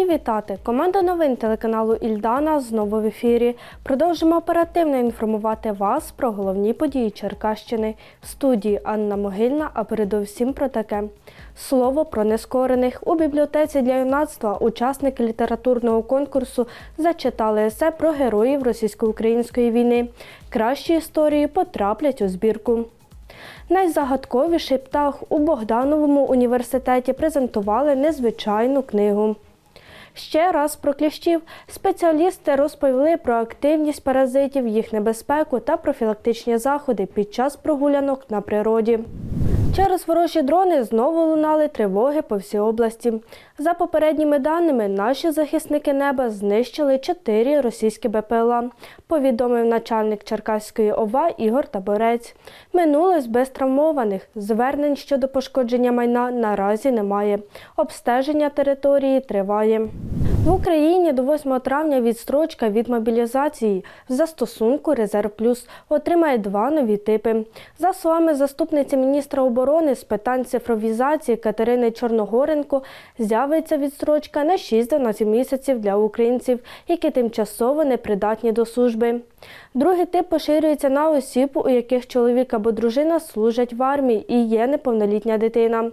Раді вітати! Команда новин телеканалу Ільдана знову в ефірі. Продовжимо оперативно інформувати вас про головні події Черкащини. В студії Анна Могильна, а передовсім про таке. Слово про нескорених у бібліотеці для юнацтва учасники літературного конкурсу зачитали есе про героїв російсько-української війни. Кращі історії потраплять у збірку. Найзагадковіший птах у Богдановому університеті презентували незвичайну книгу. Ще раз про кліщів спеціалісти розповіли про активність паразитів, їх небезпеку та профілактичні заходи під час прогулянок на природі. Через ворожі дрони знову лунали тривоги по всій області. За попередніми даними, наші захисники неба знищили чотири російські БПЛА, повідомив начальник Черкаської ОВА Ігор Таборець. Минулось без травмованих. Звернень щодо пошкодження майна наразі немає. Обстеження території триває. В Україні до 8 травня відстрочка від мобілізації в застосунку Резерв Плюс отримає два нові типи. За словами заступниці міністра оборони з питань цифровізації Катерини Чорногоренко, з'явиться відстрочка на 6-12 місяців для українців, які тимчасово непридатні до служби. Другий тип поширюється на осіб, у яких чоловік або дружина служать в армії і є неповнолітня дитина.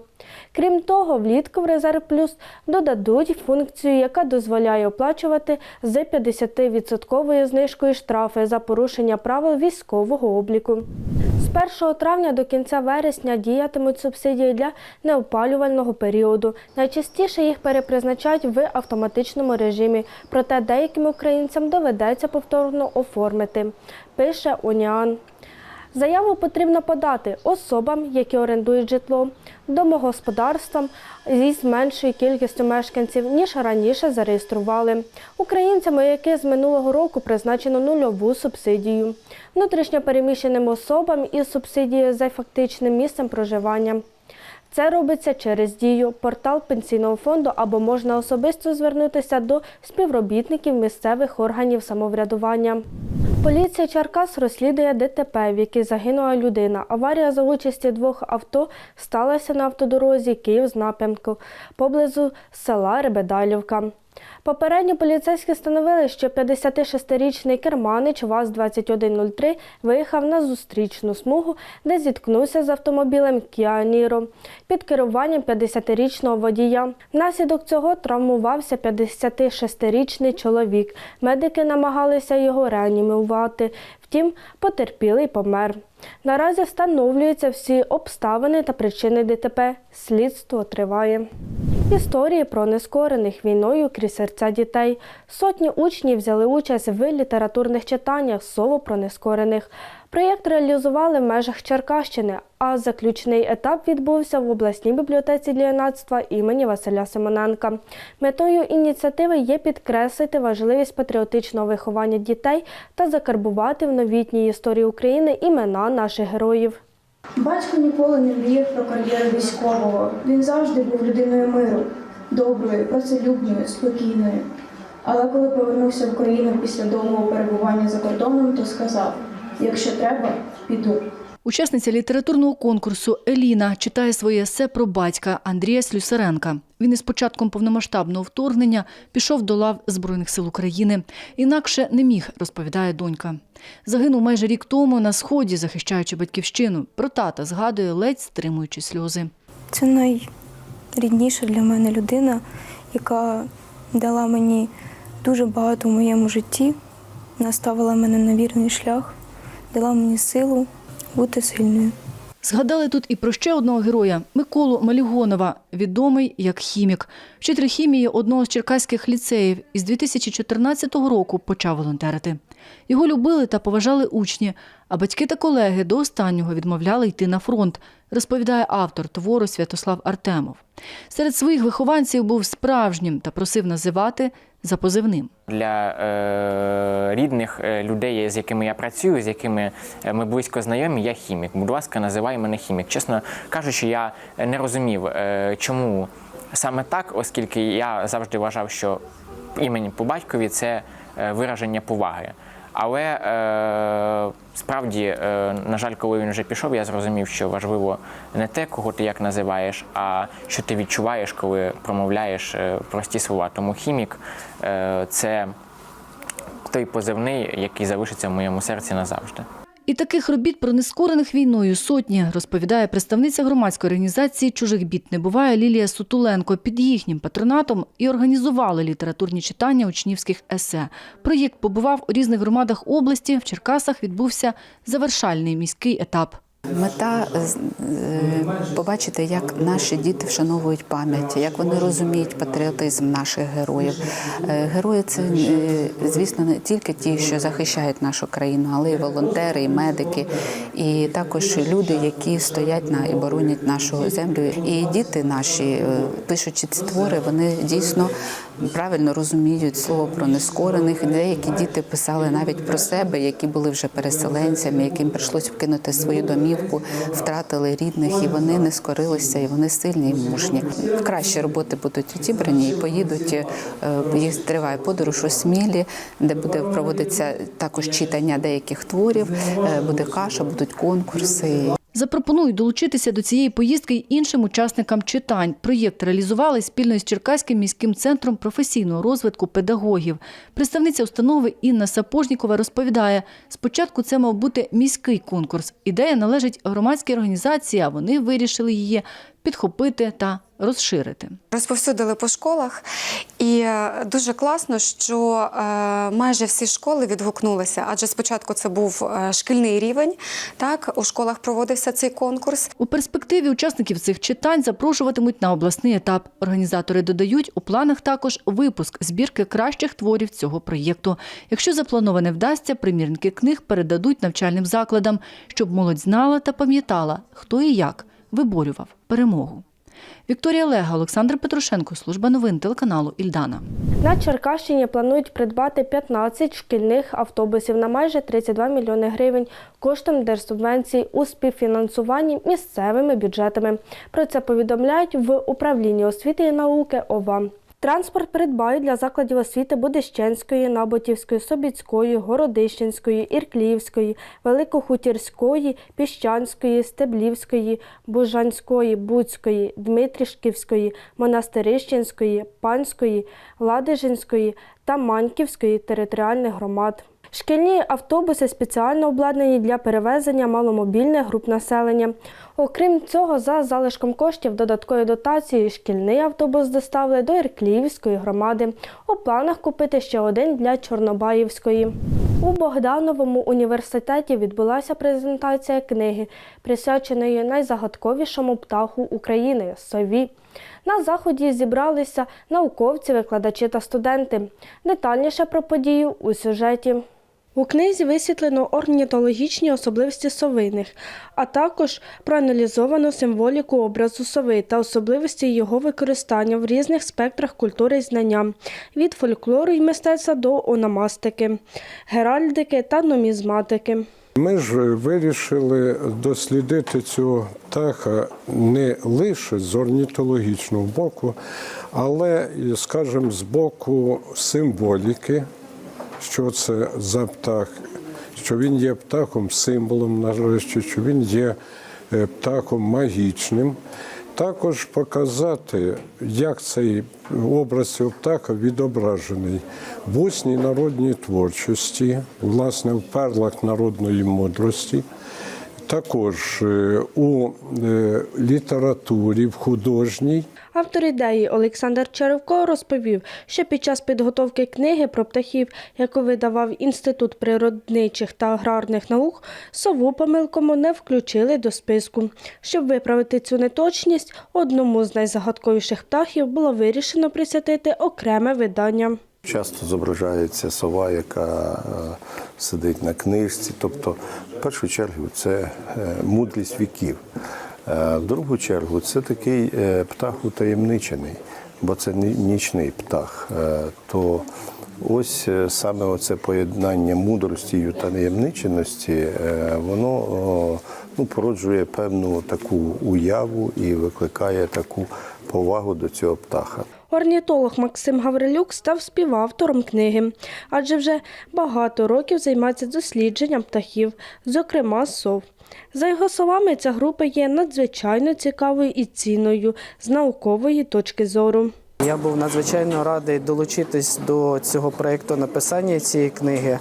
Крім того, влітку в Резерв Плюс додадуть функцію, яка дозволяє оплачувати з 50% знижкою штрафи за порушення правил військового обліку. З 1 травня до кінця вересня діятимуть субсидії для неопалювального періоду. Найчастіше їх перепризначають в автоматичному режимі, проте деяким українцям доведеться повторно оформити, пише Уніан. Заяву потрібно подати особам, які орендують житло, домогосподарствам зі меншою кількістю мешканців, ніж раніше зареєстрували. Українцям, які з минулого року призначено нульову субсидію, внутрішньо переміщеним особам із субсидією за фактичним місцем проживання. Це робиться через дію, портал пенсійного фонду або можна особисто звернутися до співробітників місцевих органів самоврядування. Поліція Черкас розслідує ДТП, в якій загинула людина. Аварія за участі двох авто сталася на автодорозі Київ з напрямку поблизу села Ребедалівка. Попередньо поліцейські встановили, що 56-річний керманич ВАЗ-2103 виїхав на зустрічну смугу, де зіткнувся з автомобілем Kia під керуванням 50-річного водія. Внаслідок цього травмувався 56-річний чоловік. Медики намагалися його реанімувати. Втім, потерпілий помер. Наразі встановлюються всі обставини та причини ДТП. Слідство триває. Історії про нескорених війною крізь серця дітей. Сотні учнів взяли участь в літературних читаннях Слово про нескорених. Проєкт реалізували в межах Черкащини, а заключний етап відбувся в обласній бібліотеці для юнацтва імені Василя Симоненка. Метою ініціативи є підкреслити важливість патріотичного виховання дітей та закарбувати в новітній історії України імена наших героїв. Батько ніколи не мріяв про кар'єру військового. Він завжди був людиною миру, доброю, працелюбною, спокійною. Але коли повернувся в Україну після довгого перебування за кордоном, то сказав: якщо треба, піду. Учасниця літературного конкурсу Еліна читає своє есе про батька Андрія Слюсаренка. Він із початком повномасштабного вторгнення пішов до лав Збройних сил України. Інакше не міг, розповідає донька. Загинув майже рік тому на сході, захищаючи батьківщину. Про тата згадує, ледь стримуючи сльози. Це найрідніша для мене людина, яка дала мені дуже багато в моєму житті, наставила мене на вірний шлях, дала мені силу бути сильною. Згадали тут і про ще одного героя Миколу Малігонова, відомий як хімік, вчитель хімії одного з черкаських ліцеїв. Із 2014 року почав волонтерити. Його любили та поважали учні, а батьки та колеги до останнього відмовляли йти на фронт, розповідає автор твору Святослав Артемов. Серед своїх вихованців був справжнім та просив називати за позивним. Для е, рідних е, людей, з якими я працюю, з якими е, ми близько знайомі, я хімік. Будь ласка, називай мене хімік. Чесно кажучи, я не розумів, е, чому саме так, оскільки я завжди вважав, що імені по батькові це е, вираження поваги. Але е, справді, е, на жаль, коли він вже пішов, я зрозумів, що важливо не те, кого ти як називаєш, а що ти відчуваєш, коли промовляєш е, прості слова. Тому хімік е, це той позивний, який залишиться в моєму серці назавжди. І таких робіт про нескорених війною сотні, розповідає представниця громадської організації Чужих бід не буває Лілія Сутуленко. Під їхнім патронатом і організували літературні читання учнівських есе. Проєкт побував у різних громадах області. В Черкасах відбувся завершальний міський етап. Мета е, побачити, як наші діти вшановують пам'ять, як вони розуміють патріотизм наших героїв. Е, Герої це, е, звісно, не тільки ті, що захищають нашу країну, але й волонтери, і медики, і також люди, які стоять на і боронять нашу землю. І діти наші, е, пишучи ці твори, вони дійсно правильно розуміють слово про нескорених. Деякі діти писали навіть про себе, які були вже переселенцями, яким прийшлося вкинути свою домівку, втратили рідних, і вони не скорилися, і вони сильні і мужні. Кращі роботи будуть відібрані і поїдуть. е, Їх триває подорож у Смілі, де буде проводитися також читання деяких творів, е, буде каша, будуть конкурси. Запропонують долучитися до цієї поїздки й іншим учасникам читань. Проєкт реалізували спільно із Черкаським міським центром професійного розвитку педагогів. Представниця установи Інна Сапожнікова розповідає, спочатку це мав бути міський конкурс. Ідея належить громадській організації, а вони вирішили її підхопити та розширити. Розповсюдили по школах, і е, дуже класно, що е, майже всі школи відгукнулися, адже спочатку це був е, шкільний рівень. Так у школах проводився цей конкурс. У перспективі учасників цих читань запрошуватимуть на обласний етап. Організатори додають, у планах також випуск збірки кращих творів цього проєкту. Якщо заплановане вдасться, примірники книг передадуть навчальним закладам, щоб молодь знала та пам'ятала, хто і як виборював перемогу. Вікторія Лега, Олександр Петрушенко, служба новин телеканалу Ільдана. На Черкащині планують придбати 15 шкільних автобусів на майже 32 мільйони гривень коштом держсубвенцій у співфінансуванні місцевими бюджетами. Про це повідомляють в управлінні освіти і науки ОВА. Транспорт придбають для закладів освіти Будищенської, Наботівської, Собіцької, Городищенської, Іркліївської, Великохутірської, Піщанської, Стеблівської, Бужанської, Буцької, Дмитрішківської, Монастирищенської, Панської, Ладижинської та Маньківської територіальних громад. Шкільні автобуси спеціально обладнані для перевезення маломобільних груп населення. Окрім цього, за залишком коштів додаткової дотації шкільний автобус доставили до Іркліївської громади. У планах купити ще один для Чорнобаївської. У Богдановому університеті відбулася презентація книги, присвяченої найзагадковішому птаху України сові. На заході зібралися науковці, викладачі та студенти. Детальніше про подію у сюжеті. У книзі висвітлено орнітологічні особливості совиних, а також проаналізовано символіку образу сови та особливості його використання в різних спектрах культури і знання від фольклору і мистецтва до ономастики, геральдики та нумізматики. Ми ж вирішили дослідити цього птаха не лише з орнітологічного боку, але, скажімо, з боку символіки, що це за птах, що він є птахом символом, нарешті, що він є е, птахом магічним. Також показати, як цей образ цього птаха відображений в усній народній творчості, власне, в перлах народної мудрості, також е, у е, літературі, в художній. Автор ідеї Олександр Черевко розповів, що під час підготовки книги про птахів, яку видавав Інститут природничих та аграрних наук, сову помилкому не включили до списку. Щоб виправити цю неточність, одному з найзагадковіших птахів було вирішено присвятити окреме видання. Часто зображається сова, яка е, сидить на книжці. Тобто, в першу чергу, це е, мудрість віків. Е, В другу чергу це такий е, птах утаємничений, бо це ні- нічний птах. Е, То ось саме оце поєднання мудрості і таємниченості, е, воно ну, породжує певну таку уяву і викликає таку повагу до цього птаха. Орнітолог Максим Гаврилюк став співавтором книги, адже вже багато років займається дослідженням птахів, зокрема сов. За його словами, ця група є надзвичайно цікавою і цінною з наукової точки зору. Я був надзвичайно радий долучитись до цього проєкту написання цієї книги,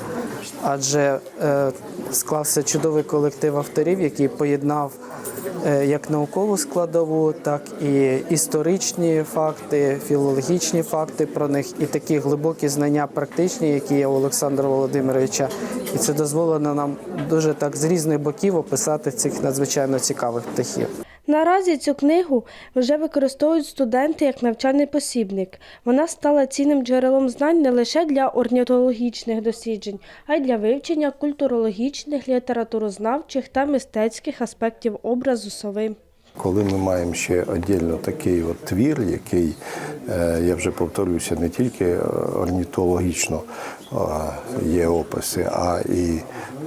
адже е, склався чудовий колектив авторів, який поєднав е, як наукову складову, так і історичні факти, філологічні факти про них, і такі глибокі знання практичні, які є у Олександра Володимировича. І це дозволено нам дуже так з різних боків описати цих надзвичайно цікавих птахів. Наразі цю книгу вже використовують студенти як навчальний посібник. Вона стала цінним джерелом знань не лише для орнітологічних досліджень, а й для вивчення культурологічних, літературознавчих та мистецьких аспектів образу сови. Коли ми маємо ще віддільно такий от твір, який, е, я вже повторюся, не тільки е, орнітологічно є описи, а і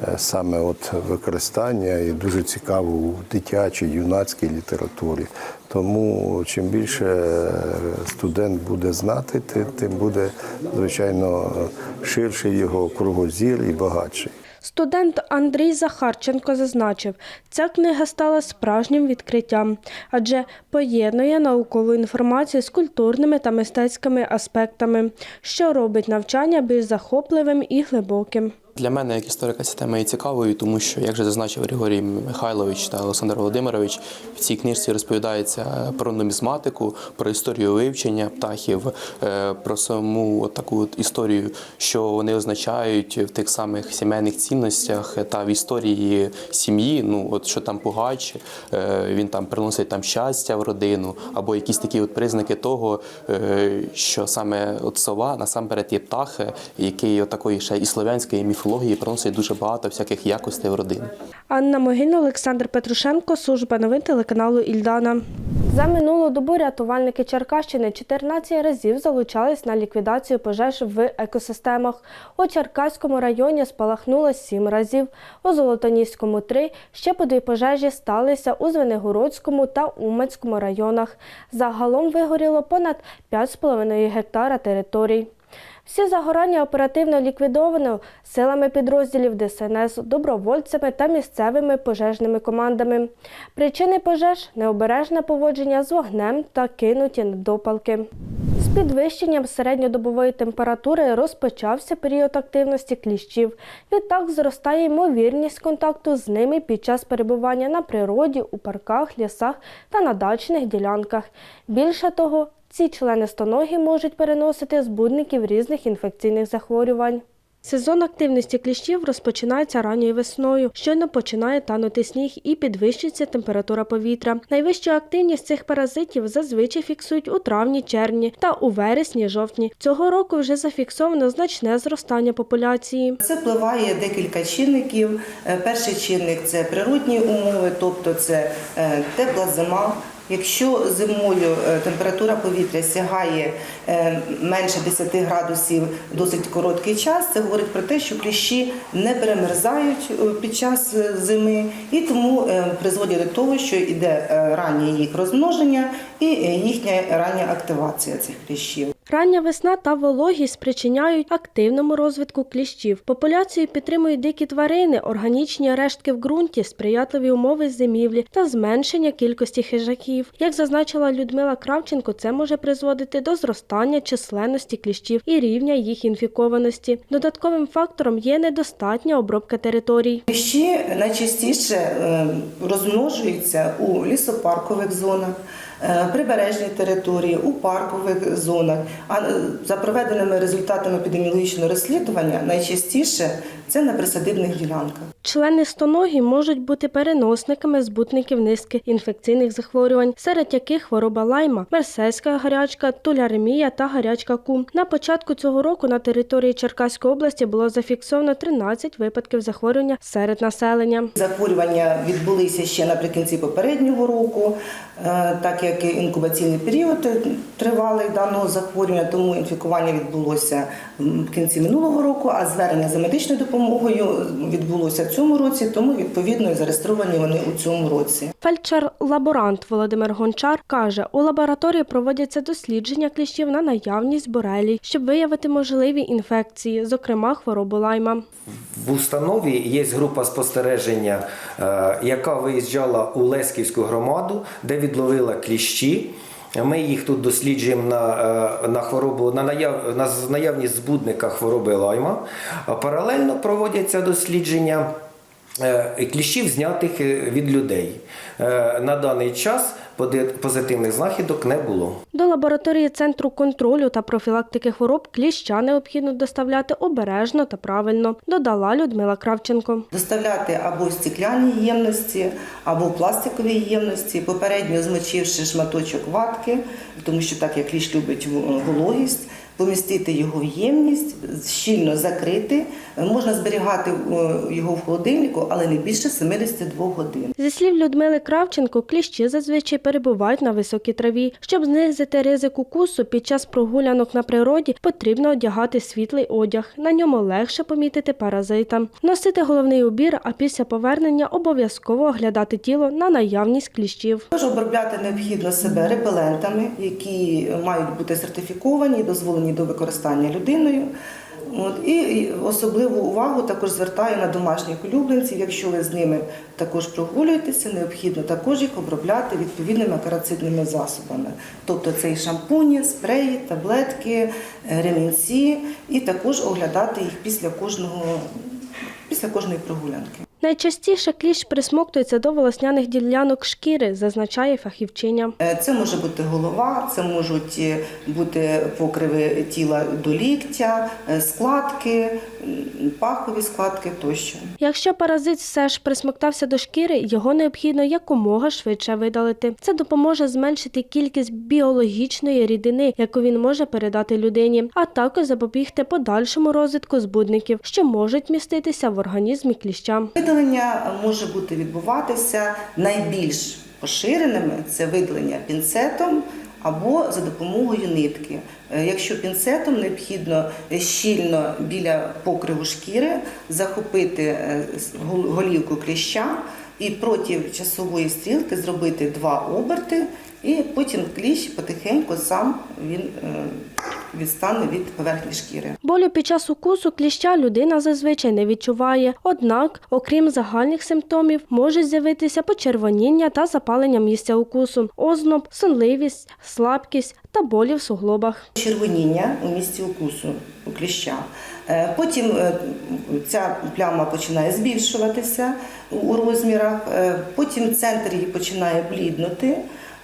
е, саме от використання і дуже цікаво у дитячій, юнацькій літературі. Тому чим більше студент буде знати, тим буде, звичайно, ширший його кругозір і багатший. Студент Андрій Захарченко зазначив, ця книга стала справжнім відкриттям, адже поєднує наукову інформацію з культурними та мистецькими аспектами, що робить навчання більш захопливим і глибоким. Для мене, як історика, ця тема є цікавою, тому що, як вже зазначив Григорій Михайлович та Олександр Володимирович, в цій книжці розповідається про нумізматику, про історію вивчення птахів, е, про саму от таку от історію, що вони означають в тих самих сімейних цінностях та в історії сім'ї. Ну от що там пугач, е, він там приносить там щастя в родину, або якісь такі от признаки того, е, що саме от сова насамперед є птах, е, який от такої ще і слов'янської міфології приносить дуже багато всяких якостей в родину. Анна Могильна, Олександр Петрушенко, служба новин телеканалу Ільдана. За минулу добу рятувальники Черкащини 14 разів залучались на ліквідацію пожеж в екосистемах. У Черкаському районі спалахнуло 7 разів, у Золотоніському 3, ще по дві пожежі сталися у Звенигородському та Уманському районах. Загалом вигоріло понад 5,5 гектара територій. Всі загорання оперативно ліквідовано силами підрозділів ДСНС, добровольцями та місцевими пожежними командами. Причини пожеж необережне поводження з вогнем та кинуті недопалки. З підвищенням середньодобової температури розпочався період активності кліщів. Відтак зростає ймовірність контакту з ними під час перебування на природі, у парках, лісах та на дачних ділянках. Більше того, ці членистоногі можуть переносити збудників різних інфекційних захворювань. Сезон активності кліщів розпочинається ранньою весною. Щойно починає танути сніг і підвищується температура повітря. Найвищу активність цих паразитів зазвичай фіксують у травні-червні та у вересні-жовтні. Цього року вже зафіксовано значне зростання популяції. Це впливає декілька чинників. Е, Перший чинник це природні умови, тобто це е, тепла зима. Якщо зимою е, температура повітря сягає е, менше 10 градусів досить короткий час, це говорить про те, що кліщі не перемерзають е, під час зими і тому призводять до того, що йде раннє їх розмноження і їхня рання активація цих кліщів. Рання весна та вологість спричиняють активному розвитку кліщів. Популяцію підтримують дикі тварини, органічні рештки в ґрунті, сприятливі умови зимівлі та зменшення кількості хижаків. Як зазначила Людмила Кравченко, це може призводити до зростання численності кліщів і рівня їх інфікованості. Додатковим фактором є недостатня обробка територій. Кліщі найчастіше е, розмножуються у лісопаркових зонах, прибережній території, у паркових зонах. А е, за проведеними результатами епідеміологічного розслідування найчастіше це на присадибних ділянках. Члени стоногі можуть бути переносниками збутників низки інфекційних захворювань, серед яких хвороба лайма, мерсельська гарячка, туляремія та гарячка кум. На початку цього року на території Черкаської області було зафіксовано 13 випадків захворювання серед населення. Захворювання відбулися ще наприкінці попереднього року. Е, так як інкубаційний період тривалий даного захворювання, тому інфікування відбулося в кінці минулого року, а звернення за медичною допомогою відбулося в цьому році, тому відповідно і зареєстровані вони у цьому році. Фельдшер-лаборант Володимир Гончар каже, у лабораторії проводяться дослідження кліщів на наявність борелій, щоб виявити можливі інфекції, зокрема хворобу лайма. В установі є група спостереження, е, яка виїжджала у Лесківську громаду, де відловила кліщі. Ми їх тут досліджуємо на, е, на хворобу на наяв на наявність збудника хвороби лайма. Паралельно проводяться дослідження кліщів, знятих е, від людей. Е, На даний час позитивних знахідок не було. До лабораторії Центру контролю та профілактики хвороб кліща необхідно доставляти обережно та правильно, додала Людмила Кравченко. Доставляти або в стекляні ємності, або в пластиковій ємності, попередньо змочивши шматочок ватки, тому що так як кліщ любить в- вологість, помістити його в ємність, щільно закрити. Можна зберігати е, його в холодильнику, але не більше 72 годин. Зі слів Людмили Кравченко, кліщі зазвичай перебувають на високій траві. Щоб знизити ризик укусу під час прогулянок на природі, потрібно одягати світлий одяг. На ньому легше помітити паразита. Носити головний убір, а після повернення обов'язково оглядати тіло на наявність кліщів. Також обробляти необхідно себе репелентами, які мають бути сертифіковані і дозволені до використання людиною. От, і особливу увагу також звертаю на домашніх улюбленців. Якщо ви з ними також прогулюєтеся, необхідно також їх обробляти відповідними карацидними засобами. Тобто це і шампуні, спреї, таблетки, е, ремінці, і також оглядати їх після кожного після кожної прогулянки. Найчастіше кліщ присмоктується до волосняних ділянок шкіри, зазначає фахівчиня. Е, Це може бути голова, це можуть е, бути покриви тіла до ліктя, е, складки, пахові складки тощо. Якщо паразит все ж присмоктався до шкіри, його необхідно якомога швидше видалити. Це допоможе зменшити кількість біологічної рідини, яку він може передати людині, а також запобігти подальшому розвитку збудників, що можуть міститися в організмі кліща. Видалення може бути відбуватися найбільш поширеними це видалення пінцетом або за допомогою нитки. Е, Якщо пінцетом необхідно щільно біля покриву шкіри захопити е, голівку кліща і проти часової стрілки зробити два оберти, і потім кліщ потихеньку сам він е, відстане від поверхні шкіри. Болю під час укусу кліща людина зазвичай не відчуває. Однак, окрім загальних симптомів, можуть з'явитися почервоніння та запалення місця укусу, озноб, сонливість, слабкість та болі в суглобах. червоніння у місці укусу у кліща. Е, Потім е, ця пляма починає збільшуватися у розмірах, е, потім центр її починає бліднути.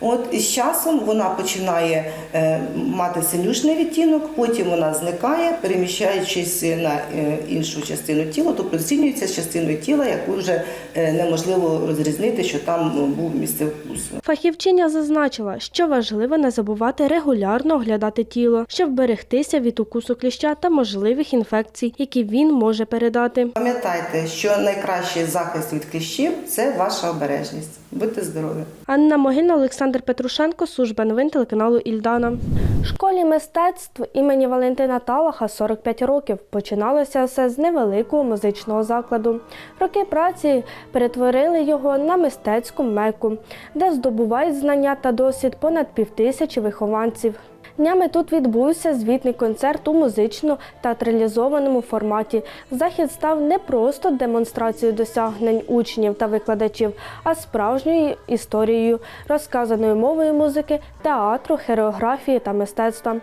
От і з часом вона починає е, мати синюшний відтінок, потім вона зникає, переміщаючись на е, іншу частину тіла, тобто зрівнюється з частиною тіла, яку вже е, неможливо розрізнити, що там був місце вкусу. Фахівчиня зазначила, що важливо не забувати регулярно оглядати тіло, щоб вберегтися від укусу кліща та можливих інфекцій, які він може передати. Пам'ятайте, що найкращий захист від кліщів це ваша обережність. Будьте здорові! Анна Могильна, Олександр Петрушенко, служба новин телеканалу Ільдана. Школі мистецтв імені Валентина Талаха 45 років. Починалося все з невеликого музичного закладу. Роки праці перетворили його на мистецьку меку, де здобувають знання та досвід понад півтисячі вихованців. Днями тут відбувся звітний концерт у музично театралізованому форматі. Захід став не просто демонстрацією досягнень учнів та викладачів, а справжньою історією, розказаною мовою музики, театру, хореографії та мистецтва.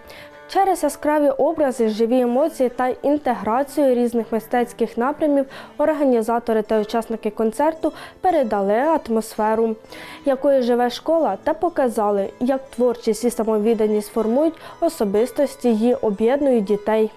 Через яскраві образи, живі емоції та інтеграцію різних мистецьких напрямів організатори та учасники концерту передали атмосферу, якою живе школа, та показали, як творчість і самовідданість формують особистості і об'єднують дітей.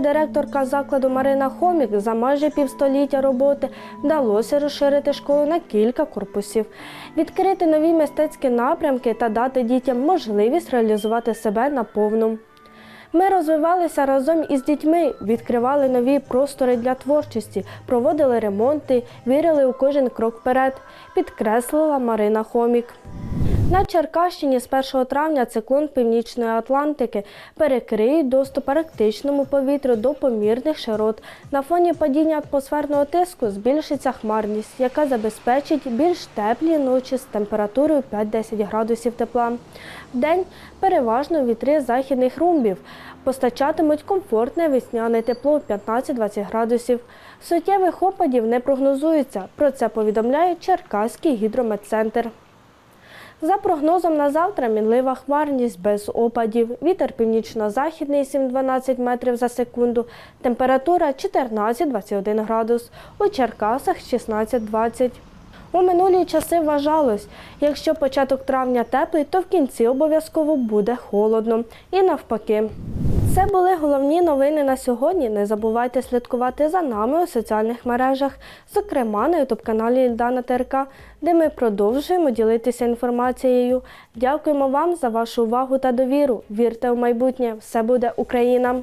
Директорка закладу Марина Хомік, за майже півстоліття роботи вдалося розширити школу на кілька корпусів, відкрити нові мистецькі напрямки та дати дітям можливість реалізувати себе наповну. Ми розвивалися разом із дітьми, відкривали нові простори для творчості, проводили ремонти, вірили у кожен крок вперед, підкреслила Марина Хомік. На Черкащині з 1 травня циклон Північної Атлантики перекриє доступ арктичному повітрю до помірних широт. На фоні падіння атмосферного тиску збільшиться хмарність, яка забезпечить більш теплі ночі з температурою 5-10 градусів тепла. Вдень переважно вітри західних румбів постачатимуть комфортне весняне тепло 15-20 градусів. Суттєвих опадів не прогнозується. Про це повідомляє Черкаський гідрометцентр. За прогнозом на завтра мінлива хмарність без опадів. Вітер північно-західний 7-12 метрів за секунду. Температура 14-21 градус. У Черкасах 16-20. У минулі часи вважалось, якщо початок травня теплий, то в кінці обов'язково буде холодно. І навпаки. Це були головні новини на сьогодні. Не забувайте слідкувати за нами у соціальних мережах, зокрема на ютуб-каналі Ільдана ТРК, де ми продовжуємо ділитися інформацією. Дякуємо вам за вашу увагу та довіру. Вірте в майбутнє! Все буде Україна!